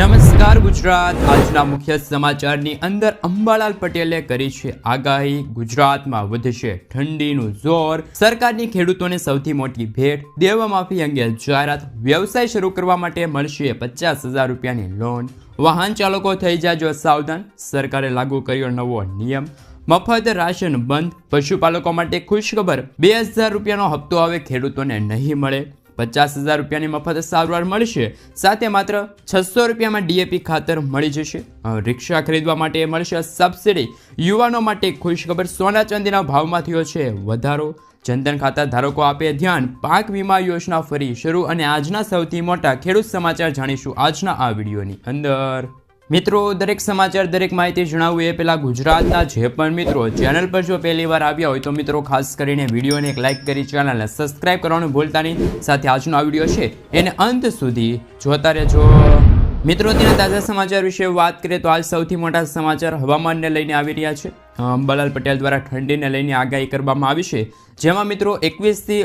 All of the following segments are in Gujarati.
નમસ્કાર ગુજરાત. આજના મુખ્ય સમાચારની અંદર અંબાલાલ પટેલે કરી છે આગાહી. ગુજરાતમાં વધશે ઠંડીનું જોર. સરકારની ખેડૂતોને સૌથી મોટી ભેટ. દેવમાફી અંગે જાહેરાત. વ્યવસાય શરૂ કરવા માટે મળશે પચાસ હજાર રૂપિયાની લોન. વાહન ચાલકો થઈ જાજો સાવધાન. સરકારે લાગુ કર્યો નવો નિયમ. મફત રાશન બંધ. પશુપાલકો માટે ખુશખબર. બે હજાર રૂપિયાનો હપ્તો હવે ખેડૂતોને નહીં મળે. પચાસ હજાર રૂપિયાની મફત સારવાર મળશે. સાથે માત્ર છસો રૂપિયામાં ડીએપી ખાતર મળી જશે. રિક્ષા ખરીદવા માટે મળશે સબસિડી. યુવાનો માટે ખુશખબર સોના ચાંદીના ભાવમાં થયો છે વધારો. જનધન ખાતા ધારકો આપે ધ્યાન. પાક વીમા યોજના ફરી શરૂ અને આજના સૌથી મોટા ખેડૂત સમાચાર જાણીશું આજના આ વિડીયોની અંદર. મિત્રો, દરેક સમાચાર, દરેક માહિતી જણાવવું એ પહેલાં ગુજરાતના જે પણ મિત્રો ચેનલ પર જો પહેલીવાર આવ્યા હોય તો મિત્રો, ખાસ કરીને વિડીયોને એક લાઇક કરી ચેનલને સબસ્ક્રાઇબ કરવાનું ભૂલતા નહીં. સાથે આજનો આ વીડિયો છે એને અંત સુધી જોતા રહેજો. મિત્રો તેના તાજા સમાચાર વિશે વાત કરીએ તો આજ સૌથી મોટા સમાચાર હવામાનને લઈને આવી રહ્યા છે. અંબાલાલ પટેલ દ્વારા ઠંડીને લઈને આગાહી કરવામાં આવી છે. જેમાં મિત્રો, એકવીસથી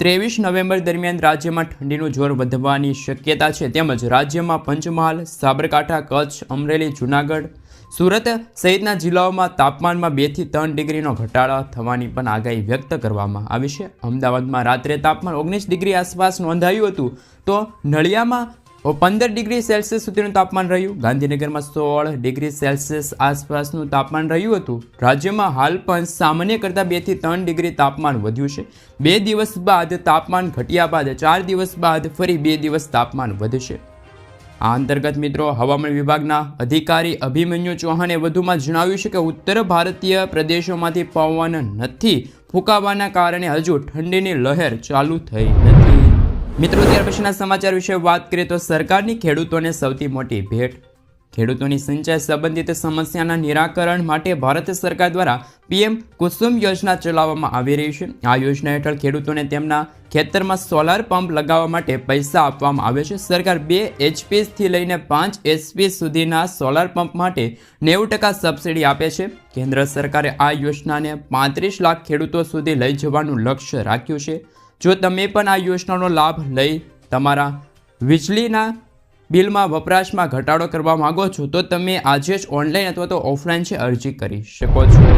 ત્રેવીસ નવેમ્બર દરમિયાન રાજ્યમાં ઠંડીનું જોર વધવાની શક્યતા છે. તેમજ રાજ્યમાં પંચમહાલ, સાબરકાંઠા, કચ્છ, અમરેલી, જૂનાગઢ, સુરત સહિતના જિલ્લાઓમાં તાપમાનમાં બેથી ત્રણ ડિગ્રીનો ઘટાડો થવાની પણ આગાહી વ્યક્ત કરવામાં આવી છે. અમદાવાદમાં રાત્રે તાપમાન ઓગણીસ ડિગ્રી આસપાસ નોંધાયું હતું તો નળિયામાં પંદર ડિગ્રી સેલ્સિયસ સુધીનું તાપમાન રહ્યું. ગાંધીનગરમાં સોળ ડિગ્રી સેલ્સિયસ આસપાસનું તાપમાન રહ્યું હતું. રાજ્યમાં હાલ પણ સામાન્ય કરતાં બેથી ત્રણ ડિગ્રી તાપમાન વધ્યું છે. બે દિવસ બાદ તાપમાન ઘટ્યા બાદ ચાર દિવસ બાદ ફરી બે દિવસ તાપમાન વધશે. આ અંતર્ગત મિત્રો, હવામાન વિભાગના અધિકારી અભિમન્યુ ચૌહાણે વધુમાં જણાવ્યું છે કે ઉત્તર ભારતીય પ્રદેશોમાંથી પવન નથી ફૂંકાવાના કારણે હજુ ઠંડીની લહેર ચાલુ થઈ નથી. મિત્રો, ત્યાર પછીના સમાચાર વિશે વાત કરીએ તો સરકારની ખેડૂતોને સૌથી મોટી ભેટ. ખેડૂતોની સિંચાઈ સંબંધિત સમસ્યાના નિરાકરણ માટે ભારત સરકાર દ્વારા પીએમ કુસુમ યોજના ચલાવવામાં આવી રહી છે. આ યોજના હેઠળ ખેડૂતોને તેમના ખેતરમાં સોલાર પંપ લગાવવા માટે પૈસા આપવામાં આવે છે. સરકાર બે એચપીથી લઈને પાંચ એચપી સુધીના સોલાર પંપ માટે નેવું ટકા સબસિડી આપે છે. કેન્દ્ર સરકારે આ યોજનાને પાંત્રીસ લાખ ખેડૂતો સુધી લઈ જવાનું લક્ષ્ય રાખ્યું છે. જો તમે પણ આ યોજનાનો લાભ લઈ તમારા વીજળીના બિલમાં વપરાશમાં ઘટાડો કરવા માંગો છો, તો તમે આજે જ ઓનલાઈન અથવા તો ઓફલાઈન છે અરજી કરી શકો છો.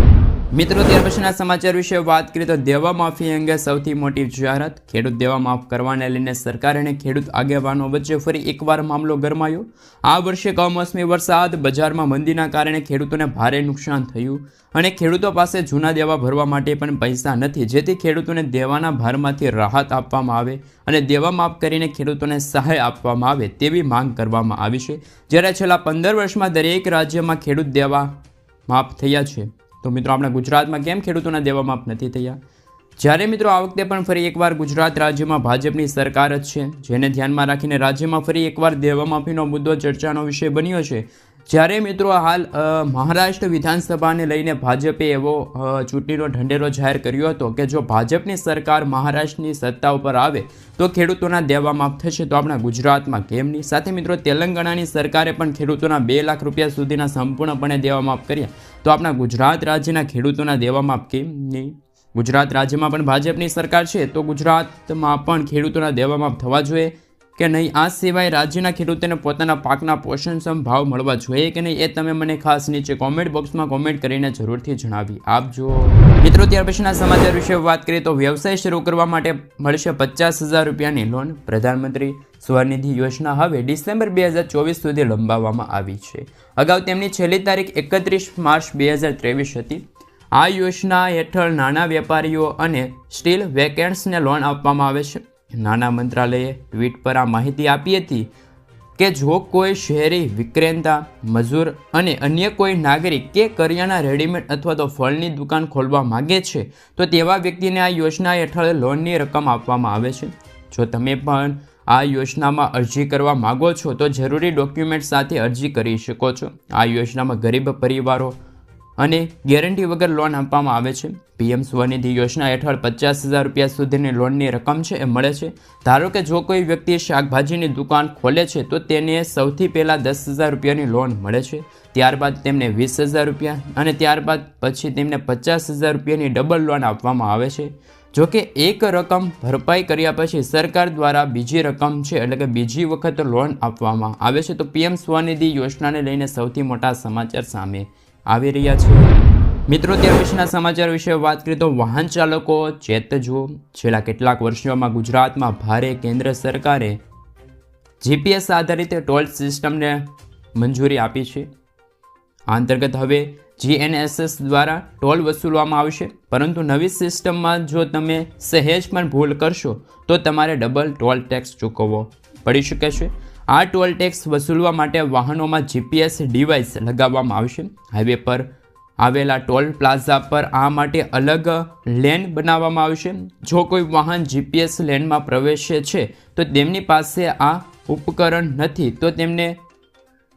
મિત્રો, ત્યાર પછીના સમાચાર વિશે વાત કરીએ તો દેવા માફી અંગે સૌથી મોટી જાહેરાત, ખેડૂત દેવા માફ કરવાને લઈને સરકાર અને ખેડૂત આગેવાનો વચ્ચે ફરી એકવાર મામલો ગરમાયો. આ વર્ષે કમોસમી વરસાદ, બજારમાં મંદીના કારણે ખેડૂતોને ભારે નુકસાન થયું અને ખેડૂતો પાસે જૂના દેવા ભરવા માટે પણ પૈસા નથી. જેથી ખેડૂતોને દેવાના ભારમાંથી રાહત આપવામાં આવે અને દેવા માફ કરીને ખેડૂતોને સહાય આપવામાં આવે તેવી માંગ કરવામાં આવી છે. જ્યારે છેલ્લા પંદર વર્ષમાં દરેક રાજ્યમાં ખેડૂત દેવા માફ થયા છે. તો મિત્રો, આપણા ગુજરાતમાં કેમ ખેડૂતોના દેવા માફ નથી થયા? જ્યારે મિત્રો, આ વખતે પણ ફરી એકવાર ગુજરાત રાજ્યમાં ભાજપની સરકાર જ છે. જેને ધ્યાનમાં રાખીને રાજ્યમાં ફરી એકવાર દેવા માફીનો મુદ્દો ચર્ચાનો વિષય બન્યો છે. જ્યારે મિત્રો હાલ મહારાષ્ટ્ર વિધાનસભાને લઈને ભાજપે એવો ચૂંટણીનો ઢંઢેરો જાહેર કર્યો હતો કે જો ભાજપની સરકાર મહારાષ્ટ્રની સત્તા ઉપર આવે, તો ખેડૂતોના દેવા માફ થશે. તો આપણા ગુજરાતમાં કેમ નહીં સાથે મિત્રો, તેલંગાણાની સરકારે પણ ખેડૂતોના બે લાખ રૂપિયા સુધીના સંપૂર્ણપણે દેવા માફ કર્યા. તો આપણા ગુજરાત રાજ્યના ખેડૂતોના દેવા માફ કેમ નહીં ગુજરાત રાજ્યમાં પણ ભાજપની સરકાર છે, તો ગુજરાતમાં પણ ખેડૂતોના દેવા માફ થવા જોઈએ. કે નહીં? આ સિવાય રાજ્યના ખેડૂતોને પોતાના પાકના પોષણક્ષમ ભાવ મળવા જોઈએ કે નહીં એ તમે મને ખાસ નીચે કોમેન્ટ બોક્સમાં કોમેન્ટ કરીને જરૂરથી જણાવી આપજો. મિત્રો, ત્યાર પછીના સમાચાર વિશે વાત કરીએ તો વ્યવસાય શરૂ કરવા માટે મળશે પચાસ હજાર રૂપિયાની લોન પ્રધાનમંત્રી સ્વનિધિ યોજના હવે ડિસેમ્બર બે હજાર ચોવીસ સુધી લંબાવવામાં આવી છે. અગાઉ તેમની છેલ્લી તારીખ એકત્રીસ માર્ચ બે હજાર ત્રેવીસ હતી. આ યોજના હેઠળ નાના વેપારીઓ અને સ્ટીલ વેકેન્ટ્સને લોન આપવામાં આવે છે. નાના મંત્રાલયે ટ્વીટ પર આ માહિતી આપી હતી કે જો કોઈ શહેરી વિક્રેતા, મજૂર અને અન્ય કોઈ નાગરિક કે કરિયાણા રેડીમેડ અથવા તો ફળની દુકાન ખોલવા માંગે છે, તો તેવા વ્યક્તિને આ યોજના હેઠળ લોનની રકમ આપવામાં આવે છે. જો તમે પણ આ યોજનામાં અરજી કરવા માગો છો, તો જરૂરી ડોક્યુમેન્ટ સાથે અરજી કરી શકો છો. આ યોજનામાં ગરીબ પરિવારો અને ગેરંટી વગર લોન આપવામાં આવે છે. પીએમ સ્વનિધિ યોજના હેઠળ પચાસ હજાર રૂપિયા સુધીની લોનની રકમ છે, એ મળે છે. ધારો કે જો કોઈ વ્યક્તિ શાકભાજીની દુકાન ખોલે છે, તો તેને સૌથી પહેલાં દસ હજાર રૂપિયાની લોન મળે છે. ત્યારબાદ તેમને વીસ હજાર રૂપિયા અને ત્યારબાદ પછી તેમને પચાસ હજાર રૂપિયાની ડબલ લોન આપવામાં આવે છે. જો કે એક રકમ ભરપાઈ કર્યા પછી સરકાર દ્વારા બીજી રકમ છે, એટલે કે બીજી વખત લોન આપવામાં આવે છે. તો પીએમ સ્વનિધિ યોજનાને લઈને સૌથી મોટા સમાચાર સામે આવી રહ્યા છે. મિત્રો ત્યાર પછીના સમાચાર વિશે વાત કરીએ તો વાહન ચાલકો ચેતજો. છેલ્લા કેટલાક વર્ષોમાં ગુજરાતમાં ભારે કેન્દ્ર સરકારે જીપીએસ આધારિત ટોલ સિસ્ટમને મંજૂરી આપી છે. આ અંતર્ગત હવે જીએનએસએસ દ્વારા ટોલ વસૂલવામાં આવશે. પરંતુ નવી સિસ્ટમમાં જો તમે સહેજ પણ ભૂલ કરશો, તો તમારે ડબલ ટોલ ટેક્સ ચૂકવવો પડી શકે છે. આ ટોલ ટેક્સ વસૂલવા માટે વાહનોમાં જીપીએસ ડિવાઇસ લગાવવામાં આવશે. હાઈવે પર આવેલા ટોલ પ્લાઝા પર આ માટે અલગ લેન બનાવવામાં આવશે. જો કોઈ વાહન જીપીએસ લેનમાં પ્રવેશે છે, તો તેમની પાસે આ ઉપકરણ નથી, તો તેમને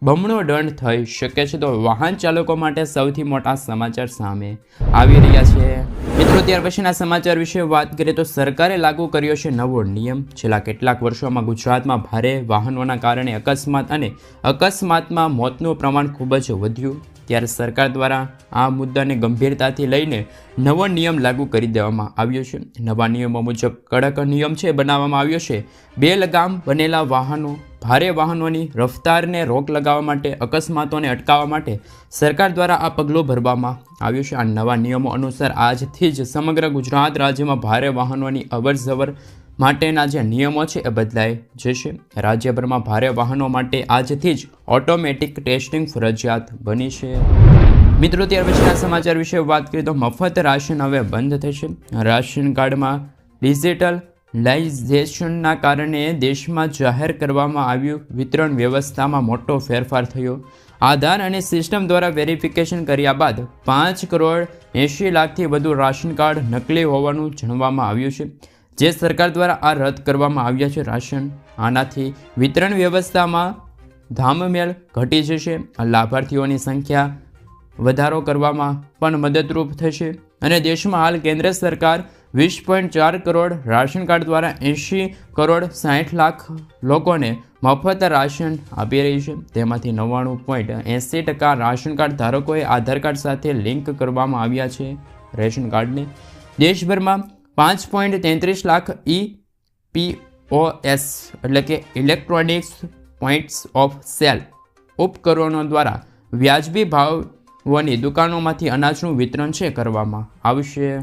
બમણો દંડ થઈ શકે છે તો વાહન ચાલકો માટે સૌથી મોટા સમાચાર સામે આવી રહ્યા છે. મિત્રો, ત્યાર પછીના સમાચાર વિશે વાત કરીએ તો સરકારે લાગુ કર્યો છે નવો નિયમ. છેલ્લા કેટલાક વર્ષોમાં ગુજરાતમાં ભારે વાહનોના કારણે અકસ્માત અને અકસ્માતમાં મોતનું પ્રમાણ ખૂબ જ વધ્યું. ત્યારે સરકાર દ્વારા આ મુદ્દાને ગંભીરતાથી લઈને નવો નિયમ લાગુ કરી દેવામાં આવ્યો છે. નવા નિયમો મુજબ કડક નિયમ છે, બનાવવામાં આવ્યો છે. બે લગામ બનેલા વાહનો ભારે વાહનોની રફતારને રોક લગાવવા માટે, અકસ્માતોને અટકાવવા માટે સરકાર દ્વારા આ પગલું ભરવામાં આવ્યું છે. આ નવા નિયમો અનુસાર આજથી જ સમગ્ર ગુજરાત રાજ્યમાં ભારે વાહનોની અવરજવર માટેના જે નિયમો છે એ બદલાઈ જશે. રાજ્યભરમાં ભારે વાહનો માટે આજથી જ ઓટોમેટિક ટેસ્ટિંગ ફરજિયાત બની છે. મિત્રો, ત્યાર પછીના સમાચાર વિશે વાત કરીએ તો મફત રાશન હવે બંધ થશે. રાશન કાર્ડમાં ડિજિટલ લાઇઝેશનના કારણે દેશમાં જાહેર કરવામાં આવ્યું વિતરણ વ્યવસ્થામાં મોટો ફેરફાર થયો. આધાર અને સિસ્ટમ દ્વારા વેરિફિકેશન કર્યા બાદ પાંચ કરોડ એંશી લાખથી વધુ રાશન કાર્ડ નકલી હોવાનું જાણવામાં આવ્યું છે. જે સરકાર દ્વારા આ રદ કરવામાં આવ્યા છે રાશન. આનાથી વિતરણ વ્યવસ્થામાં ધામમેળ ઘટી જશે. લાભાર્થીઓની સંખ્યા વધારો કરવામાં પણ મદદરૂપ થશે. અને દેશમાં હાલ કેન્દ્ર સરકાર વીસ પોઈન્ટ ચાર કરોડ રાશન કાર્ડ દ્વારા એંશી કરોડ સાઠ લાખ લોકોને મફત રાશન આપી રહી છે. તેમાંથી નવ્વાણું પોઈન્ટ એંસી ટકા રાશન કાર્ડ ધારકોએ આધાર કાર્ડ સાથે લિંક કરવામાં આવ્યા છે. રેશન કાર્ડને દેશભરમાં પાંચ પોઈન્ટ તેત્રીસ લાખ ઈ પીઓએસ એટલે કે ઇલેક્ટ્રોનિક્સ પોઈન્ટ્સ ઓફ સેલ ઉપકરણો દ્વારા વ્યાજબી ભાવોની દુકાનોમાંથી અનાજનું વિતરણ છે કરવામાં આવશે.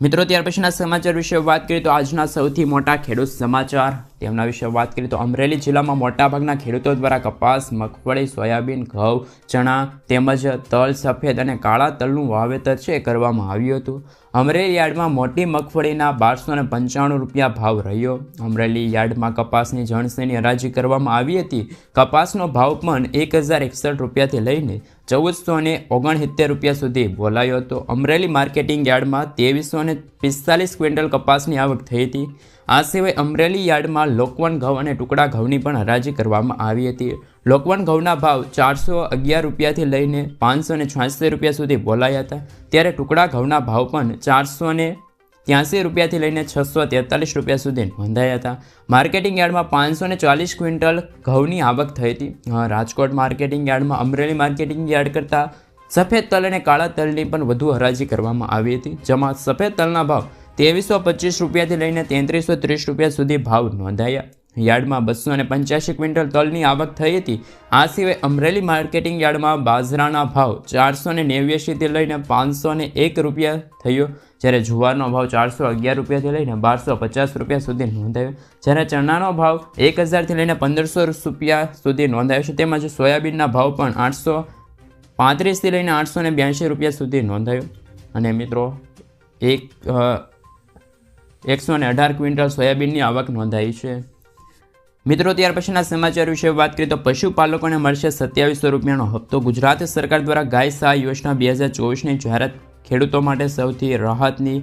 મિત્રો, ત્યાર પછીના સમાચાર વિશે વાત કરીએ તો આજના સૌથી મોટા ખેડૂત સમાચાર. તેમના વિશે વાત કરીએ તો અમરેલી જિલ્લામાં મોટાભાગના ખેડૂતો દ્વારા કપાસ, મગફળી, સોયાબીન, ઘઉં, ચણા તેમજ તલ સફેદ અને કાળા તલનું વાવેતર છે કરવામાં આવ્યું હતું. અમરેલી યાર્ડમાં મોટી મગફળીના બારસો પંચાણું રૂપિયા ભાવ રહ્યો. અમરેલી યાર્ડમાં કપાસની જણસીની હરાજી કરવામાં આવી હતી. કપાસનો ભાવ પણ એક હજાર એકસઠ રૂપિયાથી લઈને ચૌદસો ને ઓગણસિત્તેર રૂપિયા સુધી બોલાયો હતો. અમરેલી માર્કેટિંગ યાર્ડમાં ત્રેવીસો ને પિસ્તાલીસ ક્વિન્ટલ કપાસની આવક થઈ હતી. આ સિવાય અમરેલી યાર્ડમાં લોકવન ઘઉં અને ટુકડા ઘઉંની પણ હરાજી કરવામાં આવી હતી. લોકવન ઘઉંના ભાવ ચારસો અગિયાર રૂપિયાથી લઈને પાંચસો ને રૂપિયા સુધી બોલાયા હતા. ત્યારે ટુકડા ઘઉંના ભાવ પણ ચારસો ને ત્યાંસી રૂપિયાથી લઈને છસો તેતાલીસ રૂપિયા સુધી નોંધાયા હતા. માર્કેટિંગ યાર્ડમાં પાંચસો ને ચાલીસ ક્વિન્ટલ ઘઉંની આવક થઈ હતી. રાજકોટ માર્કેટિંગ યાર્ડમાં અમરેલી માર્કેટિંગ યાર્ડ કરતાં સફેદ તલ અને કાળા તલની પણ વધુ હરાજી કરવામાં આવી હતી, જેમાં સફેદ તલના ભાવ ત્રેવીસો પચીસ રૂપિયાથી લઈને તેત્રીસો ત્રીસ રૂપિયા સુધી ભાવ નોંધાયા. યાર્ડમાં બસો અને પંચ્યાસી ક્વિન્ટલ તલની આવક થઈ હતી. આ સિવાય અમરેલી માર્કેટિંગ યાર્ડમાં બાજરાના ભાવ ચારસો ને નેવ્યાસીથી લઈને પાંચસો ને એક રૂપિયા થયો, જ્યારે જુવારનો ભાવ ચારસો અગિયાર રૂપિયાથી લઈને બારસો પચાસ રૂપિયા સુધી નોંધાયો, જ્યારે ચણાનો ભાવ એક હજારથી લઈને પંદરસો રૂપિયા સુધી નોંધાયો છે. તેમજ સોયાબીનના ભાવ પણ આઠસો પાંત્રીસથી લઈને આઠસો ને બ્યાસી રૂપિયા સુધી નોંધાયો. અને મિત્રો, એક એકસો ને અઢાર ક્વિન્ટલ સોયાબીનની આવક નોંધાઈ છે. મિત્રો, ત્યાર પછીના સમાચાર વિશે વાત કરીએ તો પશુપાલકોને મળશે સત્યાવીસો રૂપિયાનો હપ્તો. ગુજરાત સરકાર દ્વારા ગાય સહાય યોજના બે હજાર ચોવીસની જાહેરાત ખેડૂતો માટે સૌથી રાહતની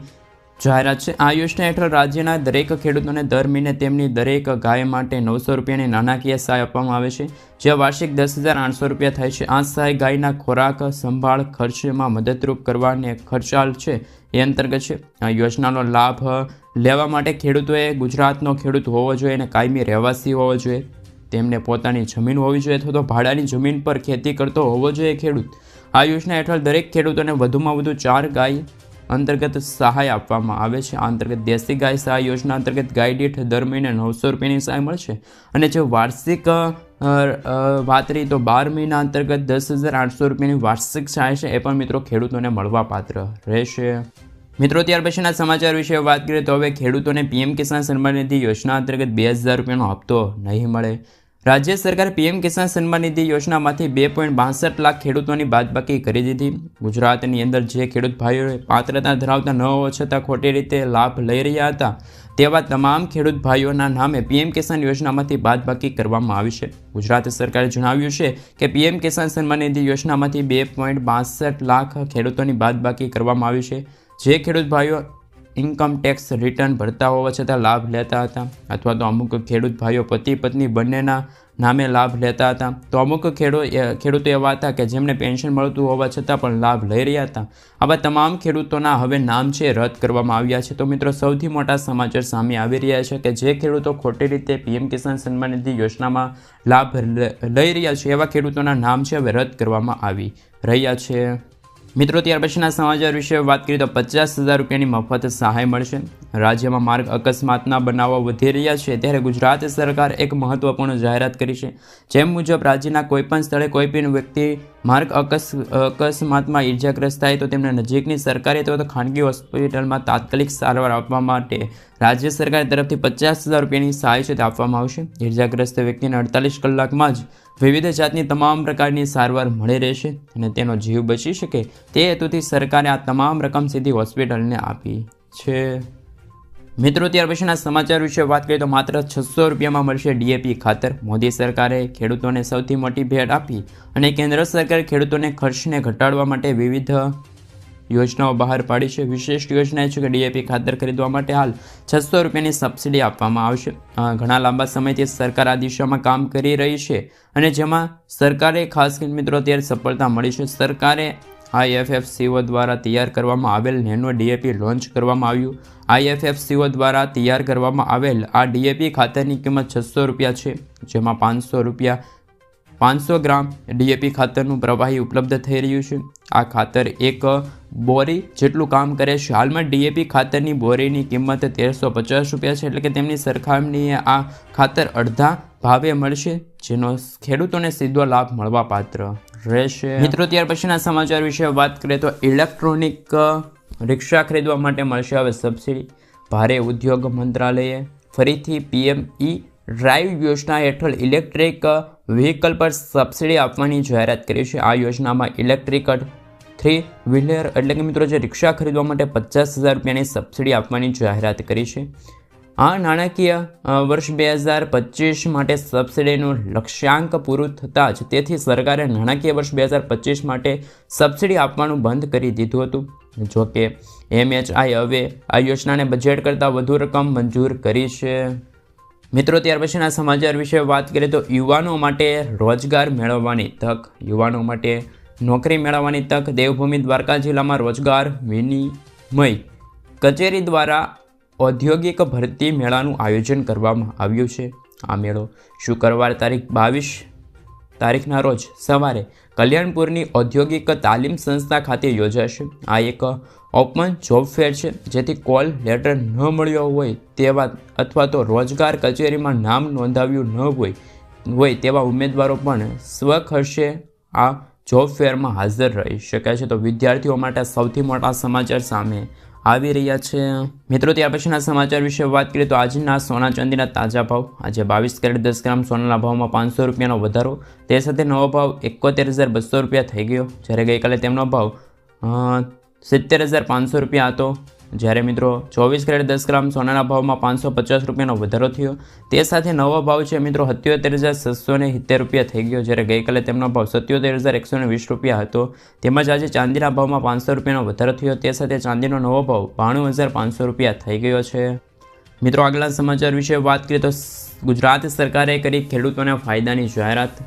જાહેરાત છે, આ યોજના હેઠળ રાજ્યના દરેક ખેડૂતોને દર મહિને તેમની દરેક ગાય માટે નવસો રૂપિયાની નાણાકીય સહાય આપવામાં આવે છે જે વાર્ષિક દસ હજાર આઠસો રૂપિયા થાય છે. આ સહાય ગાયના ખોરાક, સંભાળ, ખર્ચમાં મદદરૂપ કરવાને ખર્ચાલ છે, એ અંતર્ગત છે. આ યોજનાનો લાભ લેવા માટે ખેડૂતોએ ગુજરાતનો ખેડૂત હોવો જોઈએ અને કાયમી રહેવાસી હોવો જોઈએ. તેમને પોતાની જમીન હોવી જોઈએ અથવા તો ભાડાની જમીન પર ખેતી કરતો હોવો જોઈએ ખેડૂત. આ યોજના હેઠળ દરેક ખેડૂતોને વધુમાં વધુ ચાર ગાય અંતર્ગત સહાય આપવામાં આવે છે. આ અંતર્ગત દેશી ગાય સહાય યોજના અંતર્ગત ગાય દીઠ દર મહિને નવસો રૂપિયાની સહાય મળશે અને જે વાર્ષિક વાત રહી તો બાર મહિના અંતર્ગત દસ હજાર આઠસો રૂપિયાની વાર્ષિક સહાય છે. એ પણ મિત્રો ખેડૂતોને મળવાપાત્ર રહેશે. મિત્રો, ત્યાર પછીના સમાચાર વિશે વાત કરીએ તો હવે ખેડૂતોને પીએમ કિસાન સન્માન નિધિ યોજના અંતર્ગત બે હજાર રૂપિયાનો હપ્તો નહીં મળે. રાજ્ય સરકાર પીએમ કિસાન સન્માન નિધિ યોજનામાંથી બે પોઈન્ટ બાસઠ લાખ ખેડૂતોની બાદબાકી કરી દીધી. ગુજરાતની અંદર જે ખેડૂત ભાઈઓએ પાત્રતા ધરાવતા ન હોવા છતાં ખોટી રીતે લાભ લઈ રહ્યા હતા, તેવા તમામ ખેડૂત ભાઈઓના નામે પીએમ કિસાન યોજનામાંથી બાદબાકી કરવામાં આવી છે. ગુજરાત સરકારે જણાવ્યું છે કે પીએમ કિસાન સન્માન નિધિ યોજનામાંથી બે પોઈન્ટ બાસઠ લાખ ખેડૂતોની બાદબાકી કરવામાં આવી છે. જે ખેડૂત ભાઈઓ ઇન્કમ ટેક્સ રિટર્ન ભરતા હોવા છતાં લાભ લેતા હતા. અથવા તો અમુક ખેડૂત ભાઈઓ પતિ પત્ની બંનેના નામે લાભ લેતા હતા. તો અમુક ખેડૂત ખેડૂતો એવા હતા કે જેમને પેન્શન મળતું હોવા છતાં પણ લાભ લઈ રહ્યા હતા. આવા તમામ ખેડૂતોના હવે નામ છે, રદ કરવામાં આવ્યા છે. તો મિત્રો, સૌથી મોટા સમાચાર સામે આવી રહ્યા છે કે જે ખેડૂતો ખોટી રીતે પીએમ કિસાન સન્માન નિધિ યોજનામાં લાભ લઈ રહ્યા છે, એવા ખેડૂતોના નામ છે, હવે રદ કરવામાં આવી રહ્યા છે. મિત્રો ત્યાર પછીના સમાચાર વિશે વાત કરીએ તો પચાસ હજાર રૂપિયાની મફત સહાય મળશે. રાજ્યમાં માર્ગ અકસ્માતના બનાવો વધી રહ્યા છે. ત્યારે ગુજરાત સરકાર એક મહત્વપૂર્ણ જાહેરાત કરી છે. જેમ મુજબ રાજ્યના કોઈપણ સ્થળે કોઈપણ વ્યક્તિ માર્ગ અકસ, અકસ્માતમાં ઈજાગ્રસ્ત થાય તો તેમને નજીકની સરકારી અથવા તો ખાનગી હોસ્પિટલમાં તાત્કાલિક સારવાર આપવા માટે રાજ્ય સરકાર તરફથી પચાસ હજાર રૂપિયાની સહાય છે તે આપવામાં આવશે. ઈર્જાગ્રસ્ત વ્યક્તિને અડતાલીસ કલાકમાં જ વિવિધ જાતની તમામ પ્રકારની સારવાર મળી રહેશે અને તેનો જીવ બચી શકે તે હેતુથી સરકારે આ તમામ રકમ સીધી હોસ્પિટલને આપી છે. મિત્રો, ત્યાર પછીના સમાચાર વિશે વાત કરીએ તો માત્ર છસો રૂપિયામાં મળશે ડીએપી ખાતર. મોદી સરકારે ખેડૂતોને સૌથી મોટી ભેટ આપી અને કેન્દ્ર સરકારે ખેડૂતોને ખર્ચને ઘટાડવા માટે વિવિધ યોજનાઓ બહાર પાડી છે. વિશેષ યોજના એ છે કે ડીએપી ખાતર ખરીદવા માટે હાલ છસો રૂપિયાની સબસિડી આપવામાં આવશે. ઘણા લાંબા સમયથી સરકાર આ દિશામાં કામ કરી રહી છે અને જેમાં સરકારે ખાસ કરીને મિત્રો, અત્યારે સફળતા મળી છે. સરકારે આઈએફએફસીઓ દ્વારા તૈયાર કરવામાં આવેલ નેનો ડીએપી લોન્ચ કરવામાં આવ્યું. આઈએફએફસીઓ દ્વારા તૈયાર કરવામાં આવેલ આ ડીએપી ખાતરની કિંમત છસો રૂપિયા છે, જેમાં પાંચસો રૂપિયા, પાંચસો ગ્રામ ડીએપી ખાતરનું પ્રવાહી ઉપલબ્ધ થઈ રહ્યું છે. આ ખાતર એક બોરી જેટલું કામ કરે છે. હાલમાં ડીએપી ખાતરની બોરીની કિંમત તેરસો પચાસ રૂપિયા છે, એટલે કે તેમની સરખામણીએ આ ખાતર અડધા ભાવે મળશે, જેનો ખેડૂતોને સીધો લાભ મળવા પાત્ર. રહેશે. મિત્રો, ત્યાર પછીના સમાચાર વિશે વાત કરીએ તો ઇલેક્ટ્રોનિક રિક્ષા ખરીદવા માટે મળશે હવે સબસિડી ભારે ઉદ્યોગ મંત્રાલયે ફરીથી પીએમ ઈ ડ્રાઈવ યોજના હેઠળ ઇલેક્ટ્રિક વ્હીકલ પર સબસિડી આપવાની જાહેરાત કરી છે. આ યોજનામાં ઇલેક્ટ્રિક થ્રી વ્હીલર એટલે કે મિત્રો, જે રિક્ષા ખરીદવા માટે પચાસ હજાર રૂપિયાની સબસિડી આપવાની જાહેરાત કરી છે. આ નાણાકીય વર્ષ બે હજાર પચીસ માટે સબસિડીનું લક્ષ્યાંક પૂરું થતાં જ તેથી સરકારે નાણાકીય વર્ષ બે હજાર પચીસ માટે સબસિડી આપવાનું બંધ કરી દીધું હતું. જોકે એમએચઆઈ હવે આ યોજનાને બજેટ કરતાં વધુ રકમ મંજૂર કરી છે. મિત્રો, ત્યાર પછીના સમાચાર વિશે વાત કરીએ તો યુવાનો માટે રોજગાર મેળવવાની તક. યુવાનો માટે નોકરી મેળવવાની તક દેવભૂમિ દ્વારકા જિલ્લામાં રોજગાર વિનિમય કચેરી દ્વારા ઔદ્યોગિક ભરતી મેળાનું આયોજન કરવામાં આવ્યું છે. આ મેળો શુક્રવાર તારીખ બાવીસ તારીખના રોજ સવારે કલ્યાણપુરની ઔદ્યોગિક તાલીમ સંસ્થા ખાતે યોજાશે. આ એક ઓપન જોબ ફેર છે, જેથી કોલ લેટર ન મળ્યો હોય તેવા અથવા તો રોજગાર કચેરીમાં નામ નોંધાવ્યું ન હોય હોય તેવા ઉમેદવારો પણ સ્વખર્ષે આ જોબ ફેરમાં હાજર રહી શકે છે. તો વિદ્યાર્થીઓ માટે સૌથી મોટા સમાચાર સામે આવી રહ્યા છે. મિત્રો, ત્યાર પછીના સમાચાર વિશે વાત કરીએ તો આજના સોના ચાંદીના તાજા ભાવ. આજે બાવીસ કેરેટ દસ ગ્રામ સોનાના ભાવમાં પાંચસો રૂપિયાનો વધારો. તે સાથે નવો ભાવ એકોતેર હજાર બસો રૂપિયા થઈ ગયો. જ્યારે ગઈકાલે તેમનો ભાવ સિત્તેર હજાર પાંચસો રૂપિયા હતો. જ્યારે મિત્રો ચોવીસ કેરેટ દસ ગ્રામ સોનાના ભાવમાં પાંચસો પચાસ રૂપિયાનો વધારો થયો. તે સાથે નવો ભાવ છે મિત્રો સત્યોતેર હજાર છસો ને સિત્તેર રૂપિયા થઈ ગયો. જ્યારે ગઈકાલે તેમનો ભાવ સત્યોતેર હજાર એકસો ને વીસ રૂપિયા હતો. તેમજ આજે ચાંદીના ભાવમાં પાંચસો રૂપિયાનો વધારો થયો. તે સાથે ચાંદીનો નવો ભાવ બાણું હજાર પાંચસો રૂપિયા થઈ ગયો છે. મિત્રો આગલા સમાચાર વિશે વાત કરીએ તો ગુજરાત સરકારે કરી ખેડૂતોને ફાયદાની જાહેરાત.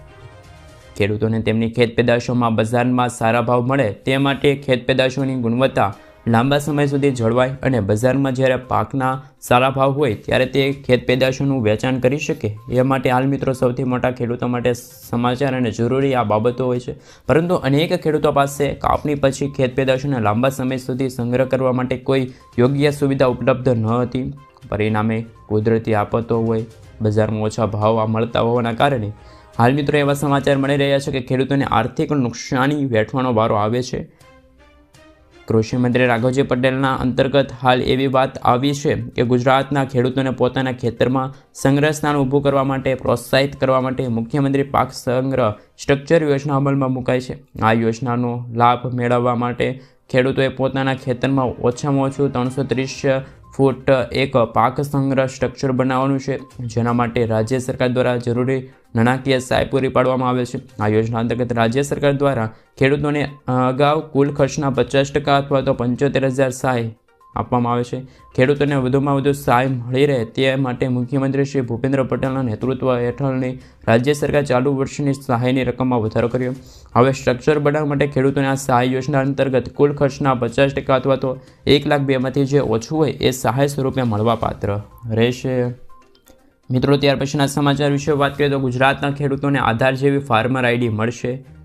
ખેડૂતોને તેમની ખેત પેદાશોમાં બજારમાં સારા ભાવ મળે તે માટે ખેત પેદાશોની ગુણવત્તા લાંબા સમય સુધી જળવાય અને બજારમાં જ્યારે પાકના સારા ભાવ હોય ત્યારે તે ખેત પેદાશોનું વેચાણ કરી શકે. એ માટે હાલ મિત્રો સૌથી મોટા ખેડૂતો માટે સમાચાર અને જરૂરી આ બાબતો હોય છે. પરંતુ અનેક ખેડૂતો પાસે કાપણી પછી ખેત પેદાશોને લાંબા સમય સુધી સંગ્રહ કરવા માટે કોઈ યોગ્ય સુવિધા ઉપલબ્ધ ન હતી. પરિણામે કુદરતી આફતો હોય, બજારમાં ઓછા ભાવ મળતા હોવાના કારણે હાલ મિત્રો એવા સમાચાર મળી રહ્યા છે કે ખેડૂતોને આર્થિક નુકસાની વેઠવાનો વારો આવે છે. કૃષિ મંત્રી રાઘવજી પટેલના અંતર્ગત હાલ એવી વાત આવી છે કે ગુજરાતના ખેડૂતોને પોતાના ખેતરમાં સંગ્રહ સ્થાન ઊભું કરવા માટે, પ્રોત્સાહિત કરવા માટે મુખ્યમંત્રી પાક સંગ્રહ સ્ટ્રક્ચર યોજના અમલમાં મુકાઈ છે. આ યોજનાનો લાભ મેળવવા માટે ખેડૂતોએ પોતાના ખેતરમાં ઓછામાં ઓછું ત્રણસો ત્રીસ ફૂટ એક પાક સંગ્રહ સ્ટ્રક્ચર બનાવવાનું છે, જેના માટે રાજ્ય સરકાર દ્વારા જરૂરી નાણાકીય સહાય પૂરી પાડવામાં આવે છે. આ યોજના અંતર્ગત રાજ્ય સરકાર દ્વારા ખેડૂતોને અગાઉ કુલ ખર્ચના પચાસ ટકા અથવા તો પંચોતેર હજાર સહાય આપવામાં આવે છે. ખેડૂતોને વધુમાં વધુ સહાય મળી રહે તે માટે મુખ્યમંત્રી શ્રી ભૂપેન્દ્ર પટેલના નેતૃત્વ હેઠળની રાજ્ય સરકાર ચાલુ વર્ષની સહાયની રકમમાં વધારો કર્યો. હવે સ્ટ્રક્ચર બનાવવા માટે ખેડૂતોને આ સહાય યોજના અંતર્ગત કુલ ખર્ચના પચાસ ટકા અથવા તો એક લાખ બેમાંથી જે ઓછું હોય એ સહાય સ્વરૂપે મળવાપાત્ર રહેશે. મિત્રો, ત્યાર પછીના સમાચાર વિશે વાત કરીએ તો ગુજરાતના ખેડૂતોને આધાર જેવી ફાર્મર આઈડી મળશે.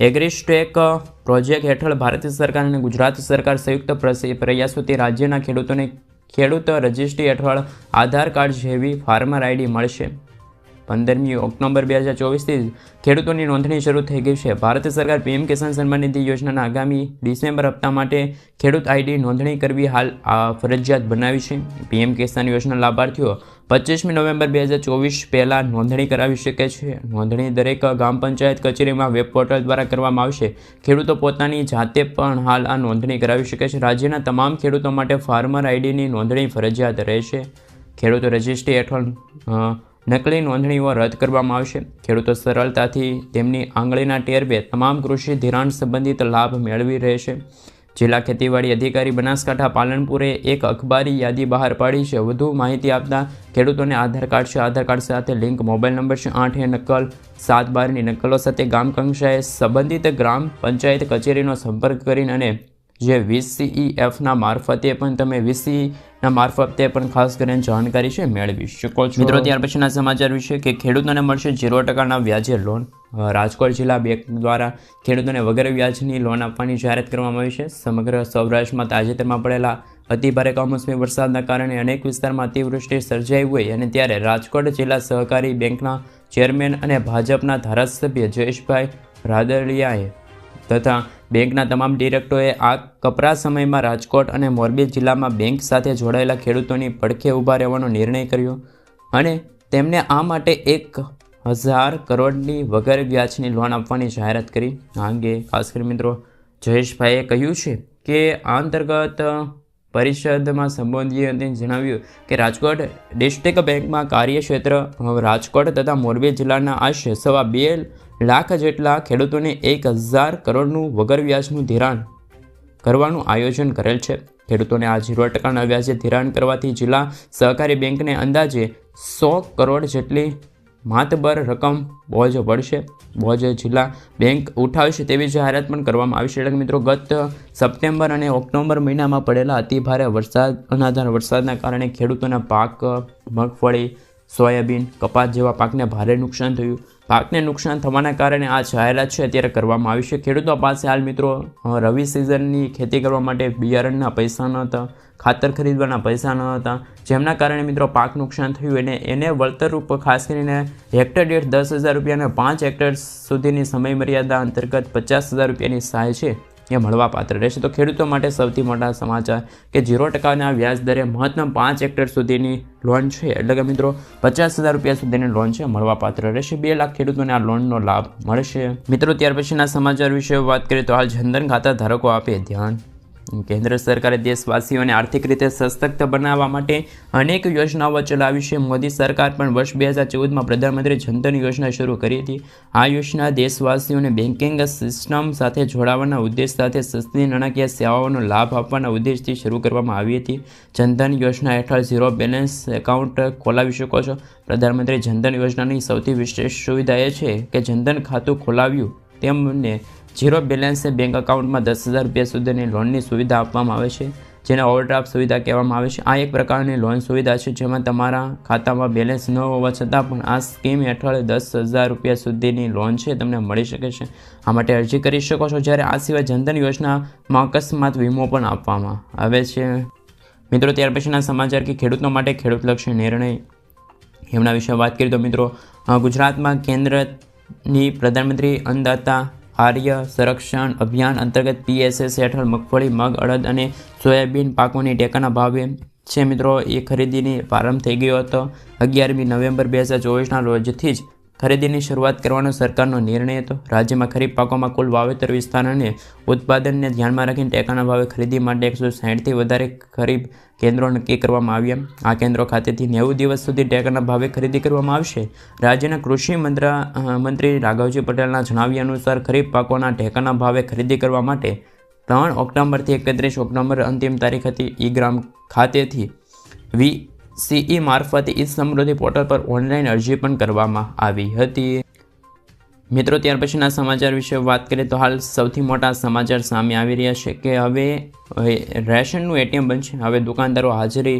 એગ્રીસ્ટેક પ્રોજેક્ટ હેઠળ ભારત સરકાર અને ગુજરાત સરકાર સંયુક્ત પ્રયાસોથી રાજ્યના ખેડૂતોને ખેડૂત રજિસ્ટ્રી હેઠળ આધાર કાર્ડ જેવી ફાર્મર આઈડી મળશે. પંદરમી ઓક્ટોબર બે હજાર ચોવીસથી ખેડૂતોની નોંધણી શરૂ થઈ ગઈ છે. ભારત સરકાર પીએમ કિસાન સન્માન નિધિ યોજનાના આગામી ડિસેમ્બર હપ્તા માટે ખેડૂત આઈડી નોંધણી કરવી હાલ આ ફરજિયાત બનાવી છે. પીએમ કિસાન યોજના લાભાર્થીઓ પચીસમી નવેમ્બર બે હજાર ચોવીસ પહેલાં નોંધણી કરાવી શકે છે. નોંધણી દરેક ગ્રામ પંચાયત કચેરીમાં વેબ પોર્ટલ દ્વારા કરવામાં આવશે. ખેડૂતો પોતાની જાતે પણ હાલ આ નોંધણી કરાવી શકે છે. રાજ્યના તમામ ખેડૂતો માટે ફાર્મર આઈડીની નોંધણી ફરજિયાત રહેશે. ખેડૂતો રજિસ્ટ્રી હેઠળ નકલી નોંધણીઓ રદ કરવામાં આવશે. ખેડૂતો સરળતાથી તેમની આંગળીના ટેરવે તમામ કૃષિ ધિરાણ સંબંધિત લાભ મેળવી રહેશે. જિલ્લા ખેતીવાડી અધિકારી બનાસકાંઠા પાલનપુરે એક અખબારી યાદી બહાર પાડી છે. વધુ માહિતી આપતા ખેડૂતોને આધાર કાર્ડ છે. આધાર કાર્ડ સાથે લિંક, મોબાઈલ નંબર છે. આઠ એ નકલ, સાત બારની નકલો સાથે ગામ કક્ષાએ સંબંધિત ગ્રામ પંચાયત કચેરીનો સંપર્ક કરીને અને જે વીસીઈએફના મારફતે પણ તમે વીસીના મારફતે પણ ખાસ કરીને જાણકારી છે, મેળવી શકો છો. મિત્રો, ત્યાર પછીના સમાચાર વિશે કે ખેડૂતોને મળશે ઝીરો ટકાના વ્યાજે લોન. રાજકોટ જિલ્લા બેંક દ્વારા ખેડૂતોને વગર વ્યાજની લોન આપવાની જાહેરાત કરવામાં આવી છે. સમગ્ર સૌરાષ્ટ્રમાં તાજેતરમાં પડેલા અતિભારે કમોસમી વરસાદના કારણે અનેક વિસ્તારમાં અતિવૃષ્ટિ સર્જાઈ હોય અને ત્યારે રાજકોટ જિલ્લા સહકારી બેંકના ચેરમેન અને ભાજપના ધારાસભ્ય જયેશભાઈ રાદડિયાએ તથા બેંકના તમામ ડિરેક્ટરોએ આ કપરા સમયમાં રાજકોટ અને મોરબી જિલ્લામાં બેંક સાથે જોડાયેલા ખેડૂતોની પડખે ઊભા રહેવાનો નિર્ણય કર્યો અને તેમને આ માટે એક હજાર કરોડની વગર વ્યાજની લોન આપવાની જાહેરાત કરી. આ અંગે ખાસ કરી મિત્રો જયેશભાઈએ કહ્યું છે કે આ અંતર્ગત પરિષદમાં સંબોધીને જણાવ્યું કે રાજકોટ ડિસ્ટ્રિક્ટ બેંકમાં કાર્યક્ષેત્ર, રાજકોટ તથા મોરબી જિલ્લાના આશરે સવા બે લાખ જેટલા ખેડૂતોને એક હજાર કરોડનું વગર વ્યાજનું ધિરાણ કરવાનું આયોજન કરેલ છે. ખેડૂતોને આ ઝીરો ટકાના વ્યાજે ધિરાણ કરવાથી જિલ્લા સહકારી બેંકને અંદાજે સો કરોડ જેટલી માતબર રકમ બોજ પડશે બોજ જિલ્લા બેંક ઉઠાવશે તેવી જાહેરાત પણ કરવામાં આવી છે. એટલે મિત્રો, ગત સપ્ટેમ્બર અને ઓક્ટોબર મહિનામાં પડેલા અતિભારે વરસાદ, અનાધાર વરસાદના કારણે ખેડૂતોના પાક, મગફળી, સોયાબીન, કપાસ જેવા પાકને ભારે નુકસાન થયું. પાકને નુકસાન થવાના કારણે આ જાહેરાત છે, અત્યારે કરવામાં આવી છે. ખેડૂતો પાસે હાલ મિત્રો રવિ સિઝનની ખેતી કરવા માટે બિયારણના પૈસા ન હતા, ખાતર ખરીદવાના પૈસા ન હતા. જેમના કારણે મિત્રો પાક નુકસાન થયું અને એને વળતરરૂપ ખાસ કરીને હેક્ટર દીઠ દસ હજાર રૂપિયા અને પાંચ હેક્ટર સુધીની સમયમર્યાદા અંતર્ગત પચાસ હજાર રૂપિયાની સહાય છે. એ મળવાપાત્ર રહેશે. તો ખેડૂતો માટે સૌથી મોટા સમાચાર કે ઝીરો ટકાના વ્યાજ દરે મહત્તમ પાંચ હેક્ટર સુધીની લોન છે. એટલે કે મિત્રો, પચાસ હજાર રૂપિયા સુધીની લોન છે મળવાપાત્ર રહેશે. બે લાખ ખેડૂતોને આ લોનનો લાભ મળશે. મિત્રો, ત્યાર પછીના સમાચાર વિશે વાત કરીએ તો હાલ જનધન ખાતા ધારકો આપે ધ્યાન કેન્દ્ર સરકારે દેશવાસીઓને આર્થિક રીતે સશક્ત બનાવવા માટે અનેક યોજનાઓ ચલાવી છે. મોદી સરકાર પણ વર્ષ બે હજાર ચૌદમાં પ્રધાનમંત્રી જનધન યોજના શરૂ કરી હતી. આ યોજના દેશવાસીઓને બેન્કિંગ સિસ્ટમ સાથે જોડાવાના ઉદ્દેશ સાથે સસ્તી નાણાકીય સેવાઓનો લાભ આપવાના ઉદ્દેશથી શરૂ કરવામાં આવી હતી. જનધન યોજના હેઠળ ઝીરો બેલેન્સ એકાઉન્ટ ખોલાવી શકો છો. પ્રધાનમંત્રી જનધન યોજનાની સૌથી વિશેષ સુવિધા એ છે કે જનધન ખાતું ખોલાવ્યું તેમને ઝીરો બેલેન્સે બેંક એકાઉન્ટમાં દસ હજાર રૂપિયા સુધીની લોનની સુવિધા આપવામાં આવે છે, જેને ઓવરડ્રાફ્ટ સુવિધા કહેવામાં આવે છે. આ એક પ્રકારની લોન સુવિધા છે જેમાં તમારા ખાતામાં બેલેન્સ ન હોવા છતાં પણ આ સ્કીમ હેઠળ દસ હજાર રૂપિયા સુધીની લોન છે તમને મળી શકે છે. આ માટે અરજી કરી શકો છો. જ્યારે આ સિવાય જનધન યોજનામાં અકસ્માત વીમો પણ આપવામાં આવે છે. મિત્રો, ત્યાર પછીના સમાચાર કે ખેડૂતો માટે ખેડૂતલક્ષી નિર્ણય. એમના વિશે વાત કરીએ તો મિત્રો, ગુજરાતમાં કેન્દ્રની પ્રધાનમંત્રી અન્નદાતા આર્ય સંરક્ષણ અભિયાન અંતર્ગત પીએસએસ હેઠળ મગફળી, મગ, અડદ અને સોયાબીન પાકોની ટેકાના ભાવે છે મિત્રો, એ ખરીદીની પ્રારંભ થઈ ગયો હતો અગિયારમી નવેમ્બર બે હજાર ચોવીસના રોજથી જ. ખરીદીની શરૂઆત કરવાનો સરકારનો નિર્ણય હતો. રાજ્યમાં ખરીફ પાકોમાં કુલ વાવેતર વિસ્તાર અને ઉત્પાદનને ધ્યાનમાં રાખીને ટેકાના ભાવે ખરીદી માટે એકસો સાહીઠથી વધારે ખરીફ કેન્દ્રો નક્કી કરવામાં આવ્યા. આ કેન્દ્રો ખાતેથી નેવું દિવસ સુધી ટેકાના ભાવે ખરીદી કરવામાં આવશે. રાજ્યના કૃષિ મંત્રા મંત્રી રાઘવજી પટેલના જણાવ્યા અનુસાર ખરીફ પાકોના ટેકાના ભાવે ખરીદી કરવા માટે ત્રણ ઓક્ટોબરથી એકત્રીસ ઓક્ટોબર અંતિમ તારીખ હતી. ઈ ગ્રામ ખાતેથી વી સીઈ મારફતે ઈ સમૃદ્ધિ પોર્ટલ પર ઓનલાઈન અરજી પણ કરવામાં આવી હતી. મિત્રો, ત્યાર પછીના સમાચાર વિશે વાત કરીએ તો હાલ સૌથી મોટા સમાચાર સામે આવી રહ્યા છે કે હવે રેશનનું એટીએમ બનશે, હવે દુકાનદારો હાજરી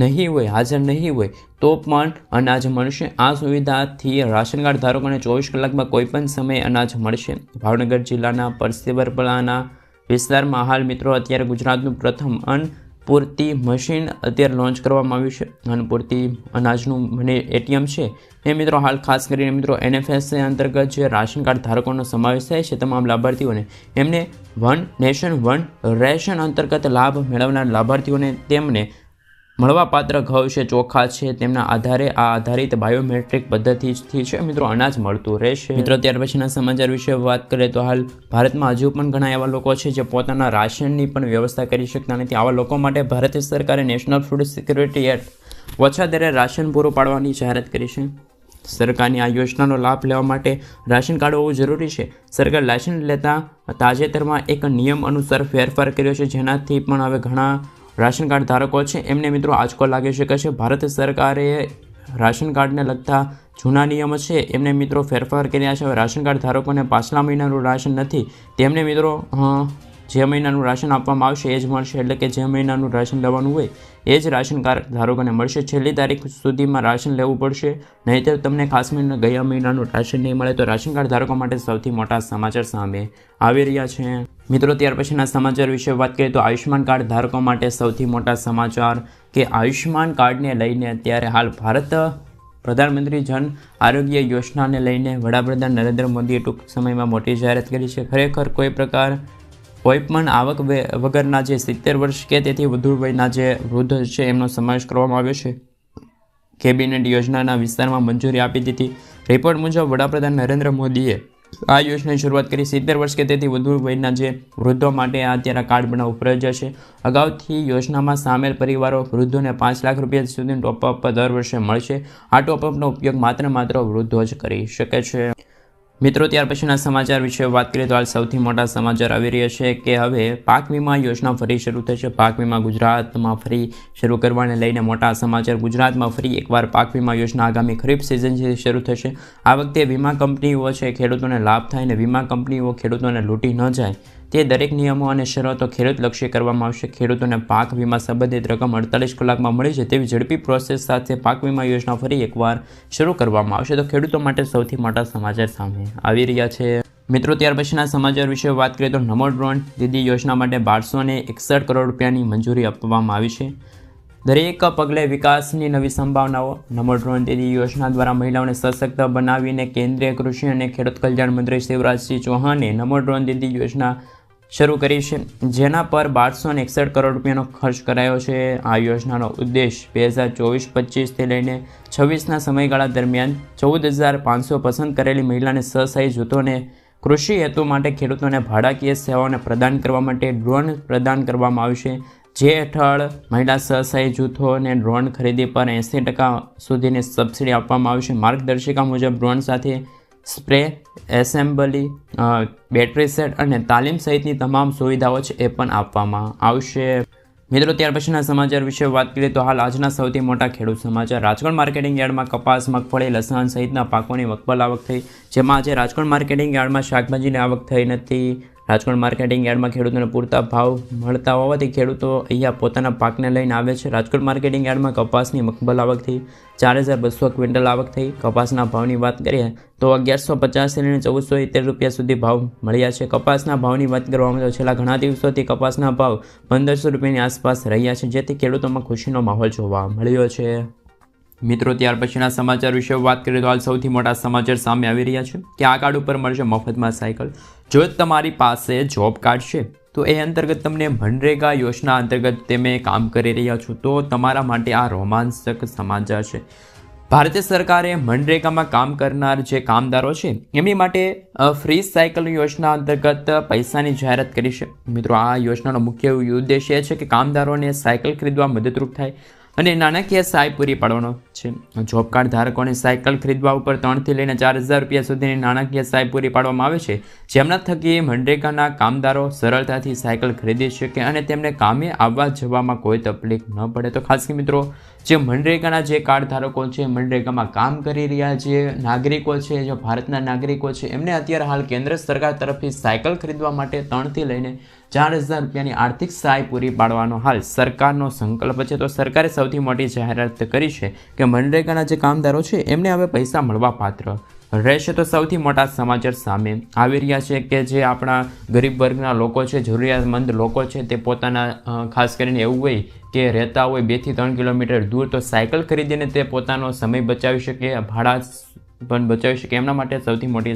નહીં હોય, હાજર નહીં હોય, તો પણ અનાજ મળશે. આ સુવિધાથી રાશન કાર્ડ ધારકોને ચોવીસ કલાકમાં કોઈ પણ સમયે અનાજ મળશે. ભાવનગર જિલ્લાના પરસેવરપલાના વિસ્તારમાં હાલ મિત્રો, અત્યારે ગુજરાતનું પ્રથમ અન્ન પૂરતી મશીન અત્યારે લોન્ચ કરવામાં આવ્યું છે અને પૂરતી અનાજનું મને એટીએમ છે. એ મિત્રો હાલ ખાસ કરીને મિત્રો એનએફએસ અંતર્ગત જે રાશન કાર્ડ ધારકોનો સમાવેશ થાય છે તમામ લાભાર્થીઓને, એમને વન નેશન વન રેશન અંતર્ગત લાભ મેળવનાર લાભાર્થીઓને તેમને મળવાપાત્ર ઘઉં છે, ચોખા છે, તેમના આધારે આ આધારિત બાયોમેટ્રિક પદ્ધતિથી છે મિત્રો અનાજ મળતું રહેશે. મિત્રો ત્યાર પછીના સમાચાર વિશે વાત કરીએ તો હાલ ભારતમાં હજુ પણ ઘણા એવા લોકો છે જે પોતાના રાશનની પણ વ્યવસ્થા કરી શકતા નથી. આવા લોકો માટે ભારત સરકારે નેશનલ ફૂડ સિક્યુરિટી એક્ટ ઓછા દરે રાશન પૂરું પાડવાની જાહેરાત કરી છે. સરકારની આ યોજનાનો લાભ લેવા માટે રાશન કાર્ડ હોવું જરૂરી છે. સરકાર લાયસન્સ લેતા તાજેતરમાં એક નિયમ અનુસાર ફેરફાર કર્યો છે, જેનાથી પણ હવે ઘણા રાશન કાર્ડ ધારકો છે. એમને મિત્રો આંચકો લાગી શકે છે. ભારત સરકારે રાશન કાર્ડને લગતા જૂના નિયમો છે. એમને મિત્રો ફેરફાર કર્યા છે. હવે રાશન કાર્ડ ધારકોને પાછલા મહિનાનું રાશન નથી. તેમને મિત્રો જે મહિનાનું રાશન આપવામાં આવશે એ જ મળશે. એટલે કે જે મહિનાનું રાશન લેવાનું હોય એ જ રાશન કાર્ડ ધારકોને મળશે. છેલ્લી તારીખ સુધીમાં રાશન લેવું પડશે. નહીંતર તમને ખાસ કરીને ગયા મહિનાનું રાશન નહીં મળે તો રાશન કાર્ડ ધારકો માટે સૌથી મોટા સમાચાર સામે આવી રહ્યા છે. મિત્રો, ત્યાર પછીના સમાચાર વિશે વાત કરીએ તો આયુષ્યમાન કાર્ડ ધારકો માટે સૌથી મોટા સમાચાર કે આયુષ્યમાન કાર્ડને લઈને અત્યારે હાલ ભારત પ્રધાનમંત્રી જન આરોગ્ય યોજનાને લઈને વડાપ્રધાન નરેન્દ્ર મોદીએ ટૂંક સમયમાં મોટી જાહેરાત કરી છે. ખરેખર કોઈ પ્રકાર કોઈ પણ આવક વગરના જે સિત્તેર વર્ષ કે તેથી વધુ વયના જે વૃદ્ધ છે, એમનો સમાવેશ કરવામાં આવ્યો છે. કેબિનેટ યોજનાના વિસ્તારમાં મંજૂરી આપી દીધી. રિપોર્ટ મુજબ વડાપ્રધાન નરેન્દ્ર મોદીએ આ યોજનાની શરૂઆત કરી. સિત્તેર વર્ષ કે તેથી વધુ વયના જે વૃદ્ધો માટે આ અત્યારે કાર્ડ બનાવવું ફરજિયાત છે. અગાઉથી યોજનામાં સામેલ પરિવારો વૃદ્ધોને પાંચ લાખ રૂપિયા સુધીનું ટોપઅપ દર વર્ષે મળશે. આ ટોપઅપનો ઉપયોગ માત્ર માત્ર વૃદ્ધો જ કરી શકે છે. મિત્રો, ત્યાર પછીના સમાચાર વિશે વાત કરીએ તો હાલ સૌથી મોટા સમાચાર આવી રહ્યા છે કે હવે પાક વીમા યોજના ફરી શરૂ થશે પાક વીમા ગુજરાતમાં ફરી શરૂ કરવાને લઈને મોટા સમાચાર. ગુજરાતમાં ફરી એકવાર પાક વીમા યોજના આગામી ખરીફ સિઝનથી શરૂ થશે. આ વખતે વીમા કંપનીઓ છે, ખેડૂતોને લાભ થાય અને વીમા કંપનીઓ ખેડૂતોને લૂંટી ન જાય. તે દરેક નિયમો અને શરતો ખેડૂતલક્ષી કરવામાં આવશે. ખેડૂતોને પાક વીમા સંબંધિત રકમ અડતાલીસ કલાકમાં મળી છે તેવી ઝડપી પ્રોસેસ સાથે પાક વીમા યોજના ફરી એકવાર શરૂ કરવામાં આવશે. તો ખેડૂતો માટે સૌથી મોટા સમાચાર સામે આવી રહ્યા છે. મિત્રો, ત્યાર પછીના સમાચાર વિશે વાત કરીએ તો નમો ડ્રોન દીદી યોજના માટે બારસો એકસઠ કરોડ રૂપિયાની મંજૂરી આપવામાં આવી છે. દરેક પગલે વિકાસની નવી સંભાવનાઓ. નમો ડ્રોન દીદી યોજના દ્વારા મહિલાઓને સશક્ત બનાવીને કેન્દ્રીય કૃષિ અને ખેડૂત કલ્યાણ મંત્રી શિવરાજસિંહ ચૌહાણે નમો ડ્રોન દીદી યોજના શરૂ કરી છે. જેના પર બારસો એકસઠ કરોડ રૂપિયાનો ખર્ચ કરાયો છે. આ યોજનાનો ઉદ્દેશ બે હજાર ચોવીસ પચીસથી લઈને છવ્વીસના સમયગાળા દરમિયાન ચૌદ હજાર પાંચસો પસંદ કરેલી મહિલાને સ્વસહાય જૂથોને કૃષિ હેતુ માટે ખેડૂતોને ભાડાકીય સેવાઓને પ્રદાન કરવા માટે ડ્રોન પ્રદાન કરવામાં આવશે જે હેઠળ મહિલા સ્વસહાય જૂથોને ડ્રોન ખરીદી પર એંસી ટકા સુધીની સબસિડી આપવામાં આવશે માર્ગદર્શિકા મુજબ ડ્રોન સાથે સ્પ્રે, એસેમ્બલી બેટરી સેટ અને તાલીમ સહિતની તમામ સુવિધાઓ છે એ પણ આપવામાં આવશે. મિત્રો, ત્યાર પછીના સમાચાર વિશે વાત કરીએ તો હાલ આજના સૌથી મોટા ખેડૂત સમાચાર. રાજકોટ માર્કેટિંગ યાર્ડમાં કપાસ, મગફળી, લસણ સહિતના પાકોની મકબલ આવક થઈ, જેમાં આજે રાજકોટ માર્કેટિંગ યાર્ડમાં શાકભાજીની આવક થઈ નથી. રાજકોટ માર્કેટિંગ યાર્ડમાં ખેડૂતોને પૂરતા ભાવ મળતા હોવાથી ખેડૂતો અહીંયા પોતાના પાકને લઈને આવે છે. રાજકોટ માર્કેટિંગ યાર્ડમાં કપાસની મકબલ આવક થઈ, ચાર હજાર બસો ક્વિન્ટલ આવક થઈ. કપાસના ભાવની વાત કરીએ તો અગિયારસો પચાસથી લઈને ચૌદસો સિત્તેર રૂપિયા સુધી ભાવ મળ્યા છે. કપાસના ભાવની વાત કરવામાં તો છેલ્લા ઘણા દિવસોથી કપાસના ભાવ પંદરસો રૂપિયાની આસપાસ રહ્યા છે, જેથી ખેડૂતોમાં ખુશીનો માહોલ જોવા મળ્યો છે. મિત્રો, ત્યાર પછીના સમાચાર વિશે વાત કરીએ તો હાલ સૌથી મોટા સમાચાર સામે આવી રહ્યા છે કે આ કાર્ડ ઉપર મળશે મફતમાં સાયકલ. જો તમારી પાસે જોબ કાર્ડ છે, તો એ અંતર્ગત તમને મનરેગા યોજના અંતર્ગત તમે કામ કરી રહ્યા છો, તો તમારા માટે આ રોમાંચક સમાચાર છે. ભારતીય સરકારે મનરેગામાં કામ કરનાર જે કામદારો છે, એમની માટે ફ્રી સાયકલ યોજના અંતર્ગત પૈસાની જાહેરાત કરી છે. મિત્રો, આ યોજનાનો મુખ્ય ઉદ્દેશ એ છે કે કામદારોને સાયકલ ખરીદવા મદદરૂપ થાય અને નાણાકીય સહાય પૂરી પાડવાનો છે. જોબ કાર્ડ ધારકોને સાયકલ ખરીદવા ઉપર ત્રણથી લઈને ચાર હજાર રૂપિયા સુધીની નાણાકીય સહાય પૂરી પાડવામાં આવે છે. જેમના થકી મનરેગાના કામદારો સરળતાથી સાયકલ ખરીદી શકે અને તેમને કામે આવવા જવામાં કોઈ તકલીફ ન પડે. તો ખાસ મિત્રો, જે મનરેગાના જે કાર્ડ ધારકો છે, મનરેગામાં કામ કરી રહ્યા જે નાગરિકો છે, જે ભારતના નાગરિકો છે, એમને અત્યારે હાલ કેન્દ્ર સરકાર તરફથી સાયકલ ખરીદવા માટે ત્રણથી લઈને ચાર હજાર રૂપિયાની આર્થિક સહાય પૂરી પાડવાનો હાલ સરકારનો સંકલ્પ છે. તો સરકારે સૌથી મોટી જાહેરાત કરી છે કે મનરેગાના જે કામદારો છે, એમને હવે પૈસા મળવા પાત્ર રહેશે. તો સૌથી મોટા સમાચાર સામે આવી રહ્યા છે કે જે આપણા ગરીબ વર્ગના લોકો છે, જરૂરિયાતમંદ લોકો છે, તે પોતાના ખાસ કરીને એવું હોય કે રહેતા હોય બેથી ત્રણ કિલોમીટર દૂર, તો સાયકલ ખરીદીને તે પોતાનો સમય બચાવી શકે, ભાડા પણ બચાવી શકે. એમના માટે સૌથી મોટી